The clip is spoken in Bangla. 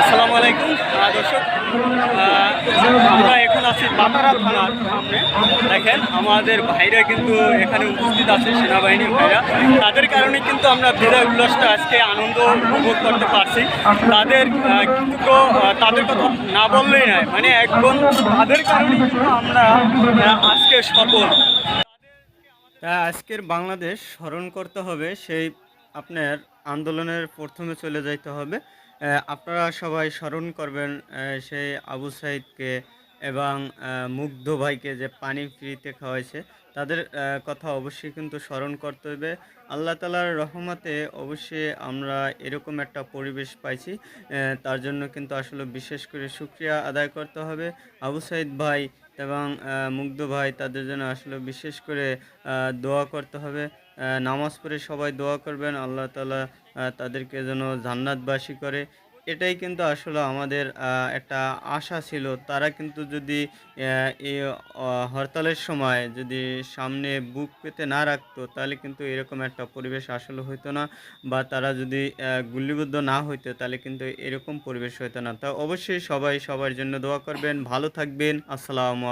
আসসালামু আলাইকুম। দর্শক আমরা এখন আছি পাতারা থানার সামনে। দেখেন, আমাদের ভাইরা কিন্তু এখানে উপস্থিত আছে, সেনাবাহিনীর ভাইরা। তাদের কারণে কিন্তু আমরা বিদায় উল্লাসটা আজকে আনন্দ উপভোগ করতে পারছি। তাদের কিন্তু তাদের কথা না বললেই নয় মানে একদম তাদের কারণে আমরা আজকে সফল। আজকের বাংলাদেশ স্মরণ করতে হবে সেই আপনার আন্দোলনের প্রথমে চলে যাইতে হবে। আপনারা সবাই স্মরণ করবেন সেই আবু সাইদকে এবং মুগ্ধ ভাইকে যে পানি ফ্রিতে খাওয়াইছে, তাদের কথা অবশ্যই কিন্তু স্মরণ করতে হবে আল্লাহ তালার রহমতে অবশ্যই আমরা এরকম একটা পরিবেশ পাইছি তার জন্য কিন্তু আসলে বিশেষ করে শুক্রিয়া আদায় করতে হবে। আবু সাইদ ভাই এবং মুগ্ধ ভাই তাদের জন্য আসলে বিশেষ করে দোয়া করতে হবে। নামাজ পড়ে সবাই দোয়া করবেন, আল্লাহ তালা তাদেরকে যেন জান্নাতবাসী করে। এটাই কিন্তু আসলে আমাদের একটা আশা ছিল। তারা কিন্তু যদি এই হরতালের সময় যদি সামনে বুক পেতে না রাখতো, তাহলে কিন্তু এরকম একটা পরিবেশ আসলে হইতো না। বা তারা যদি গুলিবদ্ধ না হইতো, তাহলে কিন্তু এরকম পরিবেশ হইতো না। তা অবশ্যই সবাই সবার জন্য দোয়া করবেন। ভালো থাকবেন। আসসালামু